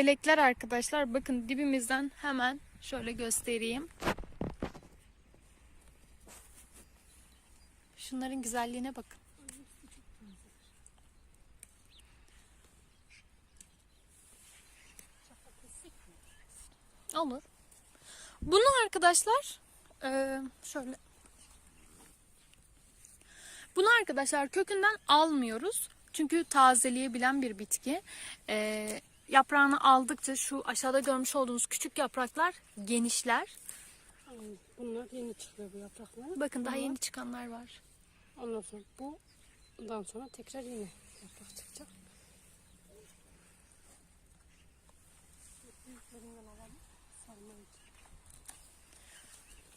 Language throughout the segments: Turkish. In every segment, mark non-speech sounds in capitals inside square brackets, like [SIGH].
Melekler arkadaşlar bakın dibimizden hemen şöyle göstereyim. Şunların güzelliğine bakın. Olur. Bunu arkadaşlar eee, şöyle bunu arkadaşlar kökünden almıyoruz. Çünkü tazeleyebilen bir bitki. Eee, yaprağını aldıkça şu aşağıda görmüş olduğunuz küçük yapraklar genişler. Bunlar yeni çıkıyor bu yapraklar. Bakın daha Bunlar- yeni çıkanlar var. Ondan sonra bu bundan sonra tekrar yine yaprak çıkacak.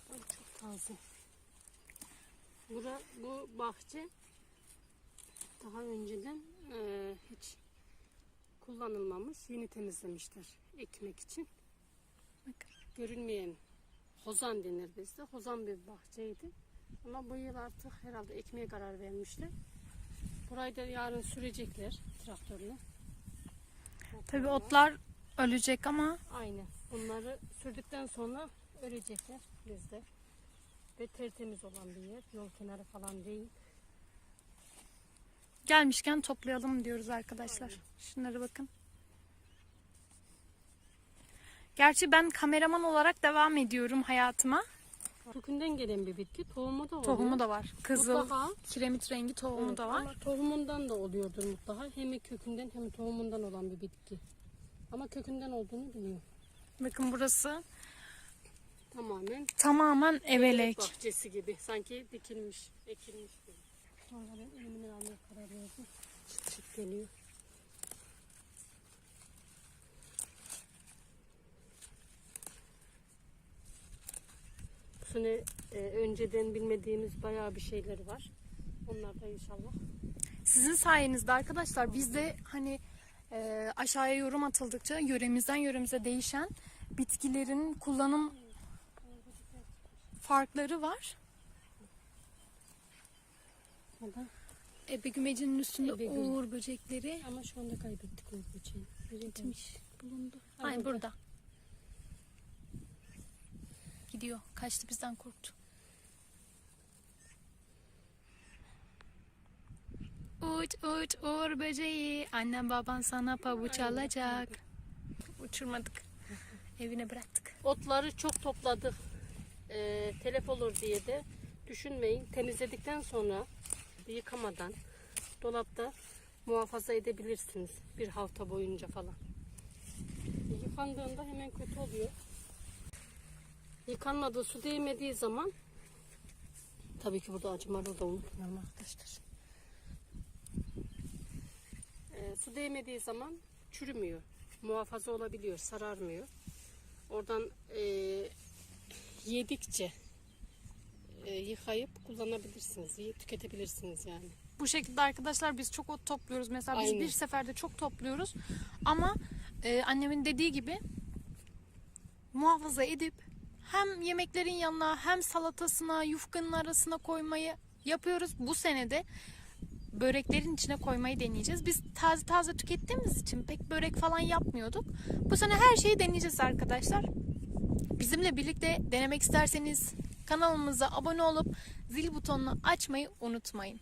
Bu çok taze. Bura, bu bahçe daha önceden eee, hiç kullanılmamış. Yeni temizlemişler ekmek için. Bakın. Görünmeyen hozan denir bizde. Hozan bir bahçeydi. Ama bu yıl artık herhalde ekmeğe karar vermişler. Burayı da yarın sürecekler traktörle. Tabii otlar ölecek ama Aynen. Bunları sürdükten sonra ölecekler bizde. Ve tertemiz olan bir yer. Yol kenarı falan değil. Gelmişken toplayalım diyoruz arkadaşlar. Şunlara bakın. Gerçi ben kameraman olarak devam ediyorum hayatıma. Kökünden gelen bir bitki. Tohumu da oluyor. Tohumu da var. Kızıl, Mutlaka. kiremit rengi tohumu Evet, da var. Ama tohumundan da oluyordur mutlaka. Hem kökünden hem tohumundan olan bir bitki. Ama kökünden olduğunu biliyorum. Bakın burası Tamamen tamamen evelek. bahçesi gibi. Sanki dikilmiş, ekilmiş. Sonra ben elimden almaya karar verdim. Çıt çıt geliyor. Bu e, önceden bilmediğimiz bayağı bir şeyler var. Onlar da inşallah. Sizin sayenizde arkadaşlar biz de hani e, aşağıya yorum atıldıkça yöremizden yöremize değişen bitkilerin kullanım farkları var. O da Ebegümecinin üstünde Ebegüm. uğur böcekleri ama şu anda kaybettik o böceği. gitmiş bulundu. Ay burada. burada. Gidiyor. Kaçtı bizden korktu. Uç uç uğur böceği. Annem baban sana pabuç alacak. Uçurmadık. Evine bıraktık. Otları çok topladık. Ee, telef olur diye de düşünmeyin. Temizledikten sonra yıkamadan dolapta muhafaza edebilirsiniz. Bir hafta boyunca falan. Yıkandığında hemen kötü oluyor. Yıkanmadığı su değmediği zaman tabii ki burada acı da unutmayalım arkadaşlar. Ee, su değmediği zaman çürümüyor. Muhafaza olabiliyor, sararmıyor. Oradan e, yedikçe e, yıkayıp kullanabilirsiniz, yiyip tüketebilirsiniz yani. Bu şekilde arkadaşlar biz çok ot topluyoruz. Mesela biz Aynen. bir seferde çok topluyoruz. Ama e, annemin dediği gibi muhafaza edip hem yemeklerin yanına hem salatasına yufkanın arasına koymayı yapıyoruz. Bu senede böreklerin içine koymayı deneyeceğiz. Biz taze taze tükettiğimiz için pek börek falan yapmıyorduk. Bu sene her şeyi deneyeceğiz arkadaşlar. Bizimle birlikte denemek isterseniz kanalımıza abone olup zil butonunu açmayı unutmayın.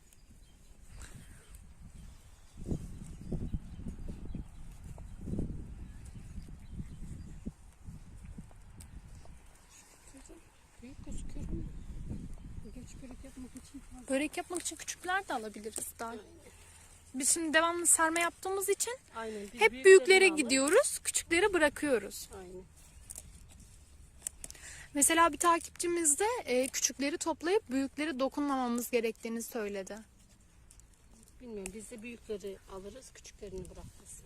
Börek yapmak için küçükler de alabiliriz daha. Biz şimdi devamlı sarma yaptığımız için Aynen. hep büyüklere gidiyoruz, küçükleri bırakıyoruz. Aynen. Mesela bir takipçimiz de e, küçükleri toplayıp büyükleri dokunmamamız gerektiğini söyledi. Bilmiyorum biz de büyükleri alırız, küçüklerini bırakırız.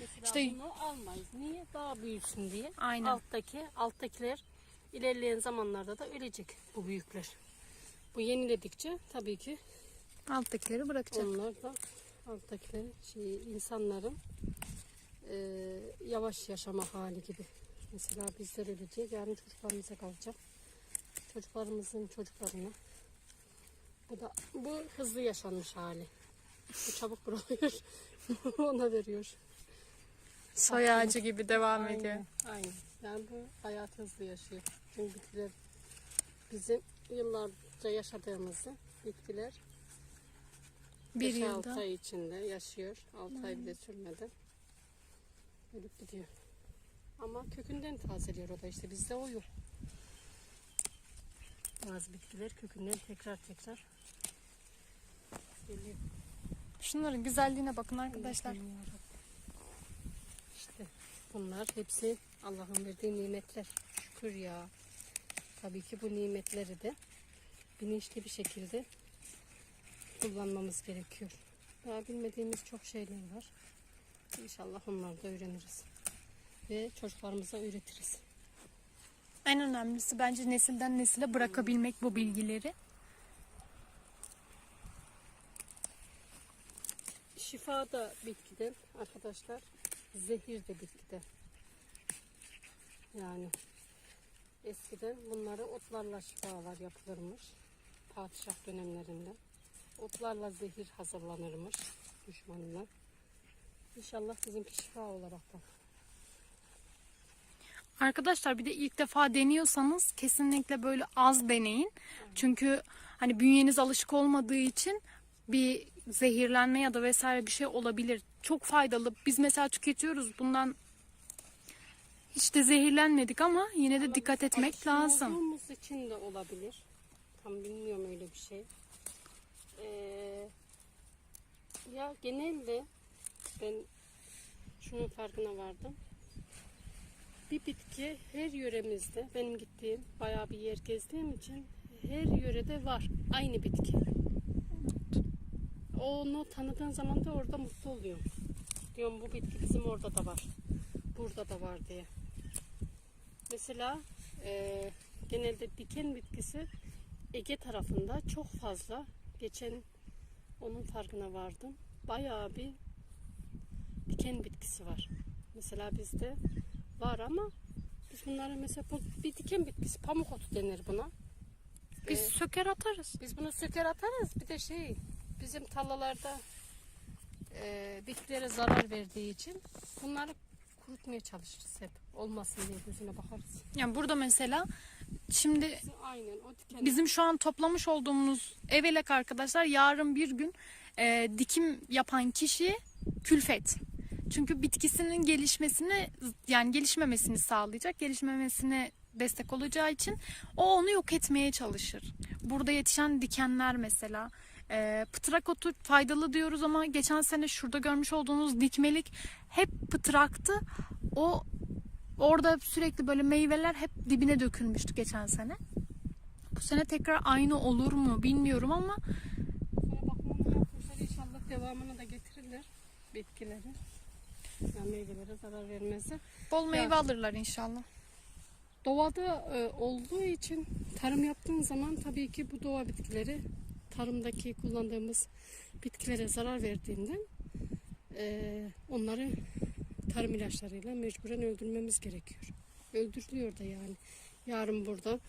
Mesela İşte- bunu almayız. Niye? Daha büyüsün diye. Aynen. Alttaki, alttakiler ilerleyen zamanlarda da ölecek bu büyükler. Bu yeniledikçe tabii ki Alttakileri bırakacak. Onlar da alttakiler şey, insanların e, yavaş yaşama hali gibi. Mesela bizler ölecek, yarın çocuklarımıza kalacak. Çocuklarımızın çocuklarına. Bu da bu hızlı yaşanmış hali. Bu çabuk bırakıyor. [LAUGHS] Ona veriyor. Soy ağacı gibi devam Aynen, ediyor. Aynen. Yani bu hayat hızlı yaşıyor. Çünkü bitkiler bizim yıllarca yaşadığımızı bitkiler Bir 5-6 yılda. ay içinde yaşıyor. 6 ay bile sürmeden. Ölüp gidiyor. Ama kökünden tazeliyor o da işte bizde o yok. Bazı bitkiler kökünden tekrar tekrar geliyor. Şunların güzelliğine bakın arkadaşlar. İşte bunlar hepsi Allah'ın verdiği nimetler. Şükür ya. Tabii ki bu nimetleri de bilinçli bir şekilde kullanmamız gerekiyor. Daha bilmediğimiz çok şeyler var. İnşallah onları da öğreniriz. Ve çocuklarımıza öğretiriz. En önemlisi bence nesilden nesile bırakabilmek bu bilgileri. Şifa da bitkiden arkadaşlar. Zehir de bitkiden. Yani eskiden bunları otlarla şifalar yapılırmış. Padişah dönemlerinde. Otlarla zehir hazırlanırmış düşmanına. İnşallah bizimki şifa olarak da. Arkadaşlar bir de ilk defa deniyorsanız kesinlikle böyle az deneyin. Çünkü hani bünyeniz alışık olmadığı için bir zehirlenme ya da vesaire bir şey olabilir. Çok faydalı. Biz mesela tüketiyoruz bundan hiç de zehirlenmedik ama yine de dikkat etmek lazım. Olduğumuz için de olabilir. Tam bilmiyorum öyle bir şey. Ee, ya genelde ben şunun farkına vardım. Bir bitki her yöremizde benim gittiğim bayağı bir yer gezdiğim için her yörede var. Aynı bitki. Onu tanıdığın zaman da orada mutlu oluyorum. Diyorum bu bitki bizim orada da var. Burada da var diye. Mesela e, genelde diken bitkisi Ege tarafında çok fazla. Geçen onun farkına vardım. Bayağı bir diken bitkisi var. Mesela bizde var ama biz bunları mesela bu bir diken bitkisi pamuk otu denir buna. Biz Ee, söker atarız. biz bunu söker atarız. Bir de şey bizim tarlalarda e, bitkilere zarar verdiği için bunları kurutmaya çalışırız hep. Olmasın diye gözüne bakarız. Yani burada mesela şimdi Aynen o diken. Bizim şu an toplamış olduğumuz evelek arkadaşlar yarın bir gün e, dikim yapan kişi külfet. Çünkü bitkisinin gelişmesini yani gelişmemesini sağlayacak, gelişmemesine destek olacağı için o onu yok etmeye çalışır. Burada yetişen dikenler mesela e, pıtrak otu faydalı diyoruz ama geçen sene şurada görmüş olduğunuz dikmelik hep pıtraktı. O orada sürekli böyle meyveler hep dibine dökülmüştü geçen sene. Bu sene tekrar aynı olur mu bilmiyorum ama Sonra bakımını yapmışlar. İnşallah devamını da getirirler bitkileri. Yani meyvelere zarar vermezler. bol meyve alırlar inşallah. Doğada e, olduğu için tarım yaptığın zaman tabii ki bu doğa bitkileri tarımdaki kullandığımız bitkilere zarar verdiğinden e, onları tarım ilaçlarıyla mecburen öldürmemiz gerekiyor. Öldürülüyor da yani. Yarın burada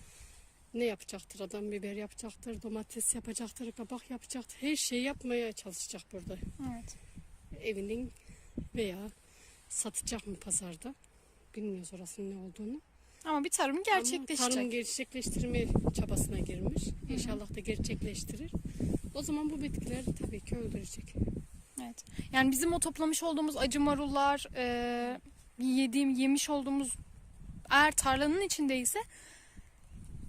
ne yapacaktır adam? Biber yapacaktır, domates yapacaktır, kabak yapacaktır. Her şeyi yapmaya çalışacak burada. Evet. Evinin veya satacak mı pazarda? Bilmiyoruz orasının ne olduğunu. Ama bir tarım Ama gerçekleşecek. Tarım gerçekleştirme çabasına girmiş. İnşallah da gerçekleştirir. O zaman bu bitkiler tabii ki öldürecek. Evet. Yani bizim o toplamış olduğumuz acı marullar, e, yediğim, yemiş olduğumuz eğer tarlanın içindeyse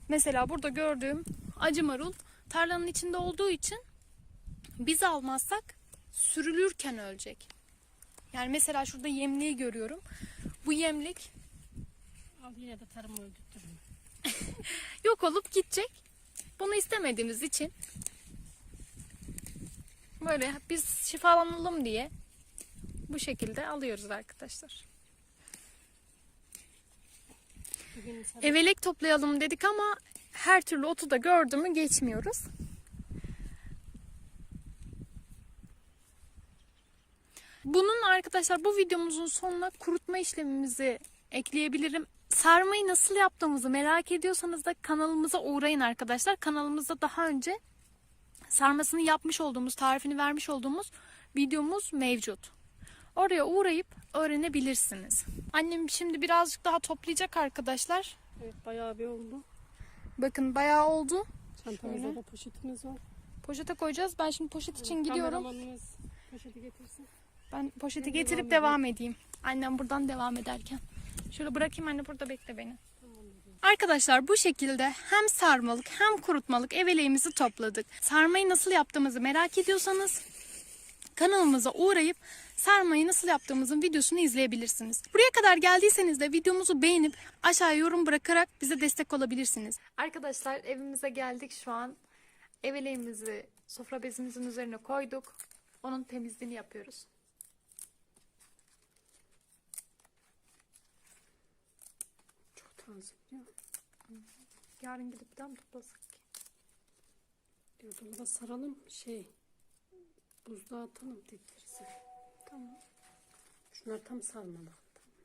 mesela burada gördüğüm acı marul tarlanın içinde olduğu için biz almazsak sürülürken ölecek. Yani mesela şurada yemliği görüyorum. Bu yemlik Al yine de tarımı öldürtürüm. [LAUGHS] yok olup gidecek. Bunu istemediğimiz için böyle biz şifalanalım diye bu şekilde alıyoruz arkadaşlar. Evelek toplayalım dedik ama her türlü otu da gördü mü geçmiyoruz. Bunun arkadaşlar bu videomuzun sonuna kurutma işlemimizi ekleyebilirim. Sarmayı nasıl yaptığımızı merak ediyorsanız da kanalımıza uğrayın arkadaşlar. Kanalımızda daha önce sarmasını yapmış olduğumuz, tarifini vermiş olduğumuz videomuz mevcut. Oraya uğrayıp öğrenebilirsiniz. Annem şimdi birazcık daha toplayacak arkadaşlar. Evet bayağı bir oldu. Bakın bayağı oldu. Çantamızda da poşetimiz var. Poşete koyacağız. Ben şimdi poşet için Evet, gidiyorum. kameramanımız poşeti getirsin. Ben poşeti getirip devam devam edeyim. Annem buradan devam ederken. Şöyle bırakayım anne burada bekle beni. Arkadaşlar bu şekilde hem sarmalık hem kurutmalık eveleğimizi topladık. Sarmayı nasıl yaptığımızı merak ediyorsanız kanalımıza uğrayıp sarmayı nasıl yaptığımızın videosunu izleyebilirsiniz. Buraya kadar geldiyseniz de videomuzu beğenip aşağıya yorum bırakarak bize destek olabilirsiniz. Arkadaşlar evimize geldik şu an. Eveleğimizi sofra bezimizin üzerine koyduk. Onun temizliğini yapıyoruz. Taze biliyor musun? Yarın gidip bir daha mı toplasak ki? Diyor dolaba saralım şey buzluğa atalım diplerisi. Tamam. Şunlar tam sarmalı. Tamam.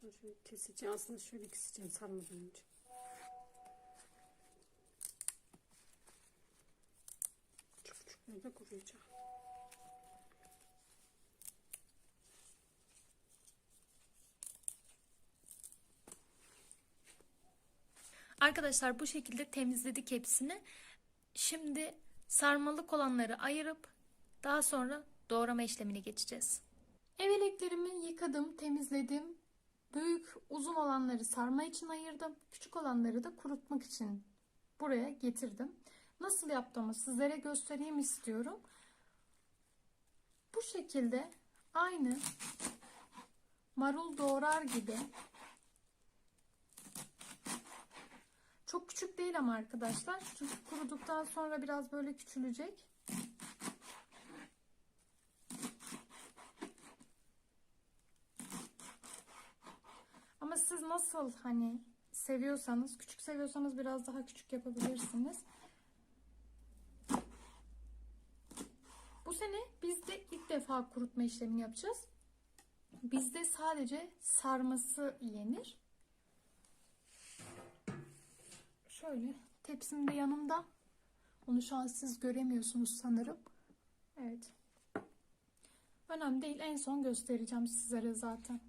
Şöyle keseceğim. Aslında şöyle keseceğim sarmadan önce. Çok küçük böyle kuruyacak. Arkadaşlar bu şekilde temizledik hepsini. Şimdi sarmalık olanları ayırıp daha sonra doğrama işlemine geçeceğiz. Eveleklerimi yıkadım, temizledim. Büyük, uzun olanları sarma için ayırdım. Küçük olanları da kurutmak için buraya getirdim. Nasıl yaptığımı sizlere göstereyim istiyorum. Bu şekilde aynı marul doğrar gibi Çok küçük değil ama arkadaşlar. Çünkü kuruduktan sonra biraz böyle küçülecek. Ama siz nasıl hani seviyorsanız, küçük seviyorsanız biraz daha küçük yapabilirsiniz. Bu sene biz de ilk defa kurutma işlemini yapacağız. Bizde sadece sarması yenir. Şöyle tepsim de yanımda. Onu şu an siz göremiyorsunuz sanırım. Evet. Önemli değil. En son göstereceğim sizlere zaten.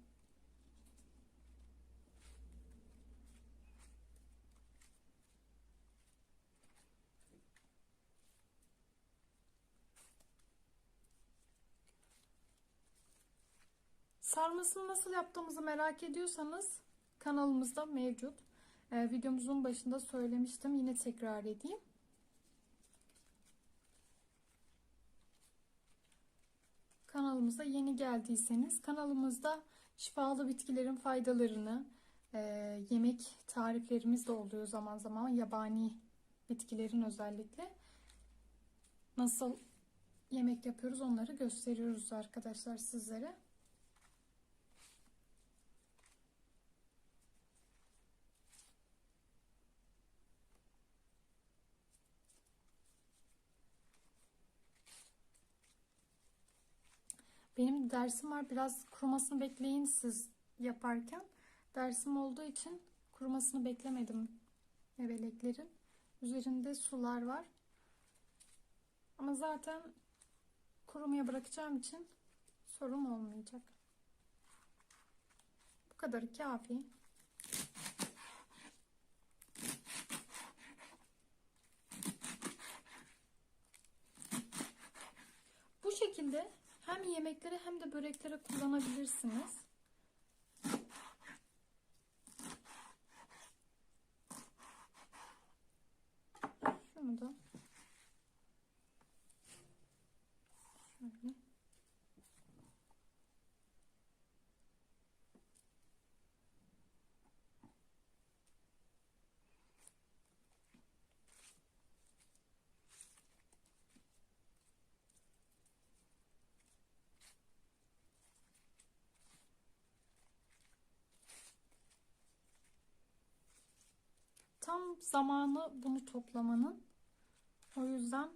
Sarmasını nasıl yaptığımızı merak ediyorsanız kanalımızda mevcut. Ee, videomuzun başında söylemiştim. Yine tekrar edeyim. Kanalımıza yeni geldiyseniz kanalımızda şifalı bitkilerin faydalarını, e, yemek tariflerimiz de oluyor zaman zaman yabani bitkilerin özellikle. Nasıl yemek yapıyoruz onları gösteriyoruz arkadaşlar sizlere. Benim dersim var. Biraz kurumasını bekleyin siz yaparken. Dersim olduğu için kurumasını beklemedim eveleklerin. Üzerinde sular var. Ama zaten kurumaya bırakacağım için sorun olmayacak. Bu kadar kafi. Bu şekilde hem yemeklere hem de böreklere kullanabilirsiniz. Şunu da şöyle. Tam zamanı bunu toplamanın. O yüzden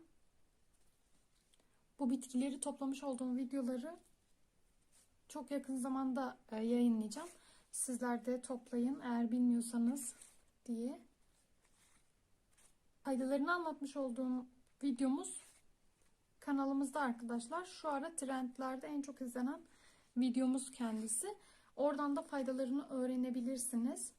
bu bitkileri toplamış olduğum videoları çok yakın zamanda e, yayınlayacağım. Sizler de toplayın eğer bilmiyorsanız diye. Faydalarını anlatmış olduğum videomuz kanalımızda arkadaşlar. Şu ara trendlerde en çok izlenen videomuz kendisi. Oradan da faydalarını öğrenebilirsiniz.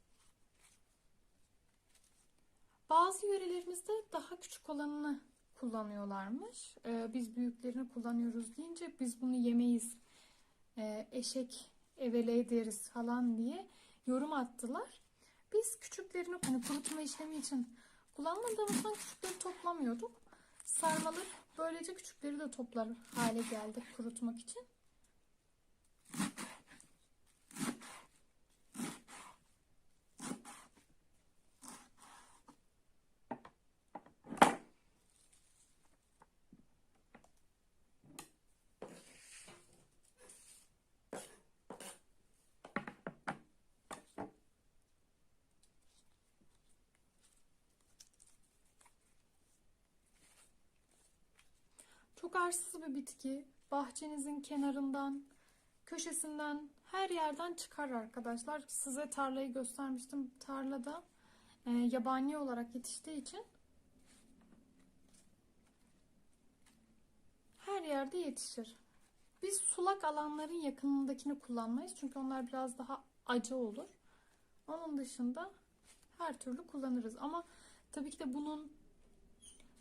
Bazı yörelerimizde daha küçük olanını kullanıyorlarmış. Ee, biz büyüklerini kullanıyoruz deyince biz bunu yemeyiz. Ee, eşek evele ederiz falan diye yorum attılar. Biz küçüklerini hani kurutma işlemi için kullanmadığımızdan küçükleri toplamıyorduk. Sarmalar böylece küçükleri de toplar hale geldi kurutmak için. Çok arsız bir bitki. Bahçenizin kenarından, köşesinden, her yerden çıkar arkadaşlar. Size tarlayı göstermiştim. Tarlada e, yabani olarak yetiştiği için her yerde yetişir. Biz sulak alanların yakınındakini kullanmayız. Çünkü onlar biraz daha acı olur. Onun dışında her türlü kullanırız. Ama tabii ki de bunun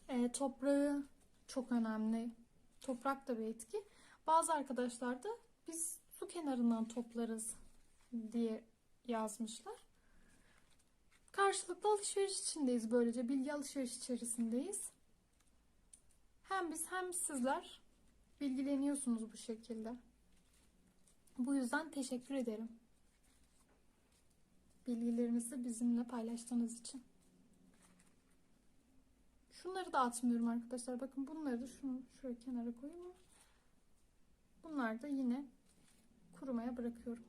e, toprağı çok önemli. Toprak da bir etki. Bazı arkadaşlar da biz su kenarından toplarız diye yazmışlar. Karşılıklı alışveriş içindeyiz böylece. Bilgi alışveriş içerisindeyiz. Hem biz hem sizler bilgileniyorsunuz bu şekilde. Bu yüzden teşekkür ederim. Bilgilerinizi bizimle paylaştığınız için. Şunları da atmıyorum arkadaşlar. Bakın bunları da şunu şöyle kenara koyayım. Bunlar da yine kurumaya bırakıyorum.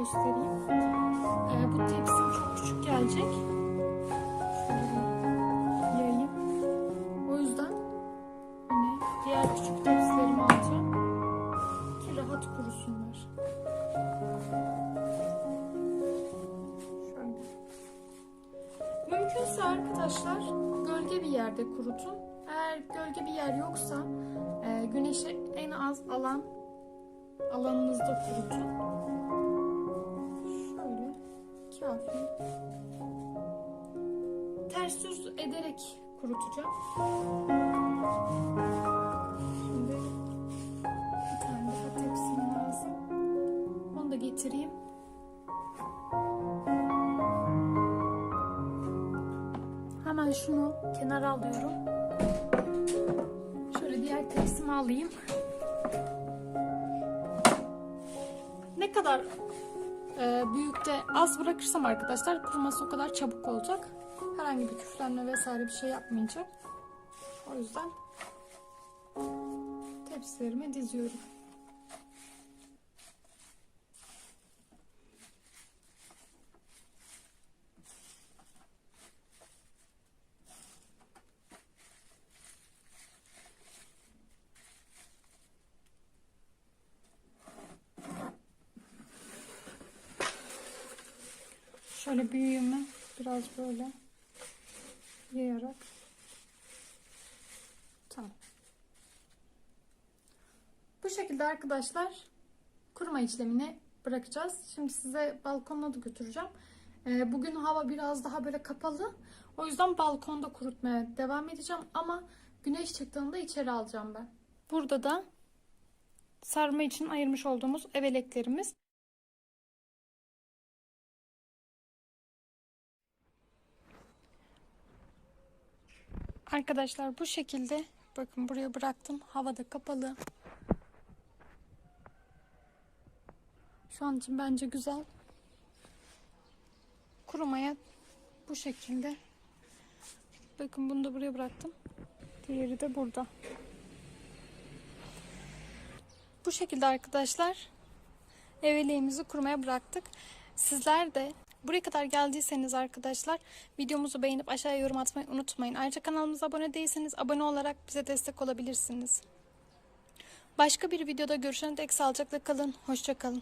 Göstereyim. Ee, bu tepsim çok küçük gelecek. Şöyle yayayım. O yüzden yine diğer küçük tepsilerimi alacağım. Ki rahat kurusunlar. Şöyle. Mümkünse arkadaşlar gölge bir yerde kurutun. Eğer gölge bir yer yoksa e, güneşe en az alan alanınızda kurutun. Şöyle kafi. Ters düz ederek kurutacağım. Şimdi bir tane daha tepsim lazım. Onu da getireyim. Hemen şunu kenara alıyorum. Şöyle diğer tepsimi alayım. Ne kadar e, büyükte az bırakırsam arkadaşlar kuruması o kadar çabuk olacak. Herhangi bir küflenme vesaire bir şey yapmayacak. O yüzden tepsilerime diziyorum. Şöyle büyüğümü biraz böyle yayarak tamam. Bu şekilde arkadaşlar kuruma işlemini bırakacağız. Şimdi size balkonuna da götüreceğim. Ee, bugün hava biraz daha böyle kapalı. O yüzden balkonda kurutmaya devam edeceğim ama güneş çıktığında içeri alacağım ben. Burada da sarma için ayırmış olduğumuz eveleklerimiz. Arkadaşlar bu şekilde bakın buraya bıraktım. Havada kapalı. Şu an için bence güzel. Kurumaya bu şekilde. Bakın bunu da buraya bıraktım. Diğeri de burada. Bu şekilde arkadaşlar eveliğimizi kurmaya bıraktık. Sizler de buraya kadar geldiyseniz arkadaşlar videomuzu beğenip aşağıya yorum atmayı unutmayın. Ayrıca kanalımıza abone değilseniz abone olarak bize destek olabilirsiniz. Başka bir videoda görüşene dek sağlıcakla kalın. Hoşça kalın.